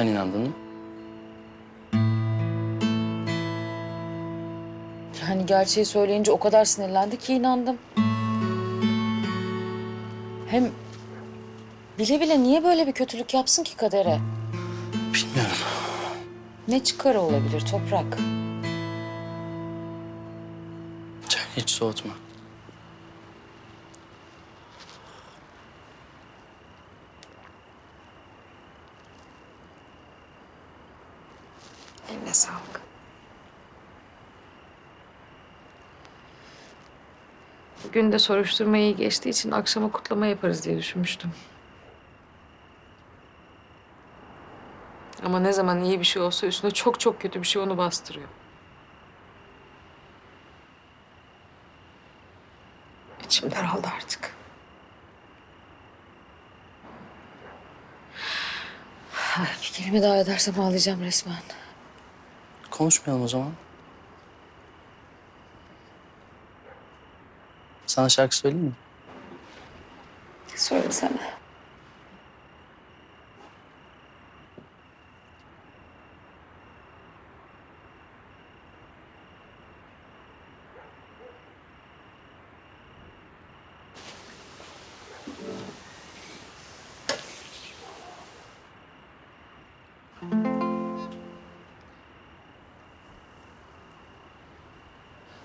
Sen inandın mı? Yani gerçeği söyleyince o kadar sinirlendi ki inandım. Hem bile bile niye böyle bir kötülük yapsın ki kadere? Bilmiyorum. Ne çıkarı olabilir toprak? Çay hiç soğutma. Eline sağlık. Bugün de soruşturma iyi geçtiği için akşama kutlama yaparız diye düşünmüştüm. Ama ne zaman iyi bir şey olsa üstüne çok çok kötü bir şey onu bastırıyor. İçim daraldı artık. Bir kelime daha edersem ağlayacağım resmen. Konuşmayalım o zaman. Sana şarkı söyleyeyim mi? Söylesene.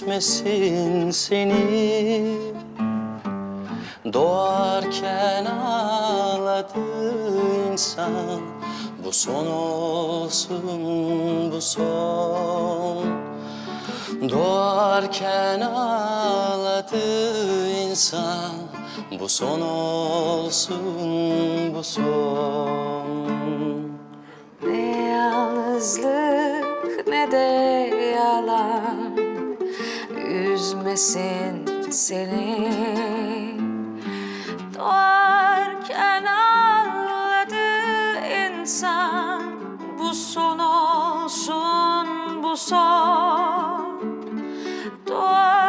üzmesin seni. Doğarken ağladı insan. Bu son olsun bu son. Doğarken ağladı insan. Bu son olsun bu son. Ne yalnızlık ne de Üzmesin seni. Doğarken ağladı insan Bu son olsun bu son. Doğarken